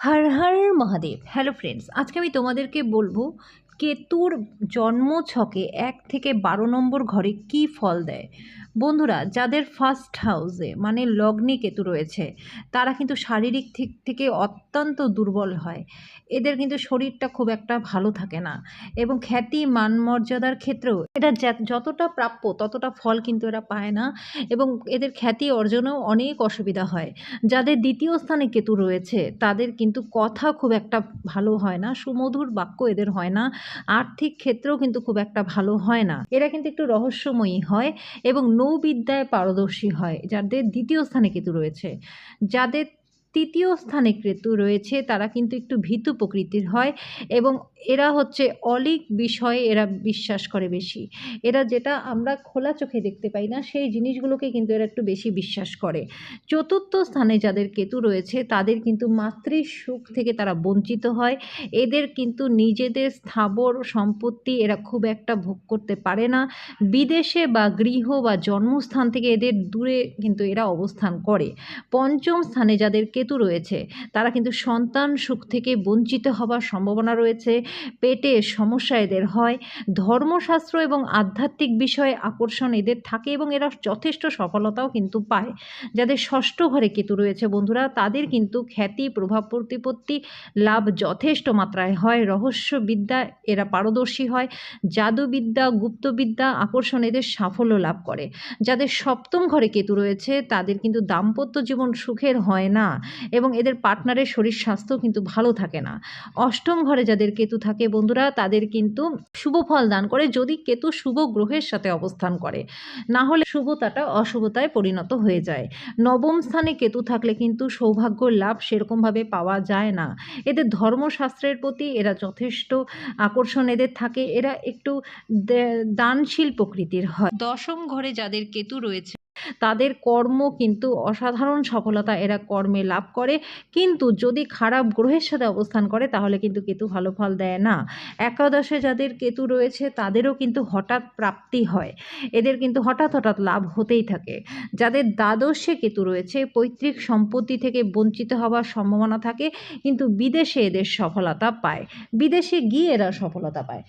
হর Har Mahadev. Hello friends আজকে আমি তোমাদেরকে বলব কেতুর জন্ম ছকে এক থেকে বারো নম্বর ঘরে কি ফল দেয়। বন্ধুরা, যাদের ফার্স্ট হাউসে মানে লগ্নে কেতু রয়েছে, তারা কিন্তু শারীরিক দিক থেকে অত্যন্ত দুর্বল হয়। এদের কিন্তু শরীরটা খুব একটা ভালো থাকে না এবং খ্যাতি মান মর্যাদার ক্ষেত্রেও এটা যতটা প্রাপ্য ততটা ফল কিন্তু এরা পায় না এবং এদের খ্যাতি অর্জনেও অনেক অসুবিধা হয়। যাদের দ্বিতীয় স্থানে কেতু রয়েছে, তাদের কিন্তু কথা খুব একটা ভালো হয় না, সুমধুর বাক্য এদের হয় না, আর্থিক ক্ষেত্রেও কিন্তু খুব একটা ভালো হয় না। এরা কিন্তু একটু রহস্যময়ী হয় এবং নৌবিদ্যায় পারদর্শী হয় যাদের দ্বিতীয় স্থানে কেতু রয়েছে। যাদের তৃতীয় স্থানে কেতু রয়েছে, তারা কিন্তু একটু ভীতু প্রকৃতির হয় এবং এরা হচ্ছে অলিক বিষয়ে এরা বিশ্বাস করে বেশি। এরা যেটা আমরা খোলা চোখে দেখতে পাই না, সেই জিনিসগুলোকে কিন্তু এরা একটু বেশি বিশ্বাস করে। চতুর্থ স্থানে যাদের কেতু রয়েছে, তাদের কিন্তু মাতৃ সুখ থেকে তারা বঞ্চিত হয়। এদের কিন্তু নিজেদের স্থাবর সম্পত্তি এরা খুব একটা ভোগ করতে পারে না। বিদেশে বা গৃহ বা জন্মস্থান থেকে এদের দূরে কিন্তু এরা অবস্থান করে। পঞ্চম স্থানে যাদের কেতু রয়েছে। তারা কিন্তু সন্তান সুখ থেকে বঞ্চিত হবার সম্ভাবনা রয়েছে। পেটের সমস্যা এদের হয়। ধর্মশাস্ত্র এবং আধ্যাত্মিক বিষয়ে আকর্ষণ এদের থাকে এবং এরা যথেষ্ট সফলতাও কিন্তু পায়। যাদের ষষ্ঠ ঘরে কেতু রয়েছে বন্ধুরা, তাদের কিন্তু খ্যাতি, প্রভাব প্রতিপত্তি লাভ যথেষ্ট মাত্রায় হয়। রহস্যবিদ্যা এরা পারদর্শী হয়। জাদুবিদ্যা, গুপ্তবিদ্যা আকর্ষণ এদের সাফল্য লাভ করে। যাদের সপ্তম ঘরে কেতু রয়েছে, তাদের কিন্তু দাম্পত্য জীবন সুখের হয় না। এবং এদের পার্টনারের শরীর স্বাস্থ্য কিন্তু ভালো থাকে না। অষ্টম ঘরে যাদের কেতু থাকে, বন্ধুরা, তাদের কিন্তু শুভ ফল দান করে যদি কেতু শুভ গ্রহের সাথে অবস্থান করে। না হলে শুভতাটা অশুভতায় পরিণত হয়ে যায়। নবম স্থানে কেতু থাকলে কিন্তু সৌভাগ্য লাভ সেরকমভাবে পাওয়া যায় না। এদের ধর্মশাস্ত্রের প্রতি এরা যথেষ্ট আকর্ষণ এদের থাকে। এরা একটু দানশীল প্রকৃতির হয়। দশম ঘরে যাদের কেতু রয়েছে তাদের কর্ম কিন্তু অসাধারণ সফলতা এরা কর্মে লাভ করে। কিন্তু যদি খারাপ গ্রহের সাথে অবস্থান করে, তাহলে কিন্তু কেতু ভালো ফল দেয় না। একাদশে যাদের কেতু রয়েছে, তাদেরও কিন্তু হঠাৎ প্রাপ্তি হয়। এদের কিন্তু হঠাৎ হঠাৎ লাভ হতেই থাকে। যাদের দ্বাদশে কেতু রয়েছে, পৈতৃক সম্পত্তি থেকে বঞ্চিত হওয়ার সম্ভাবনা থাকে, কিন্তু বিদেশে এদের সফলতা পায়। বিদেশে গিয়ে এরা সফলতা পায়।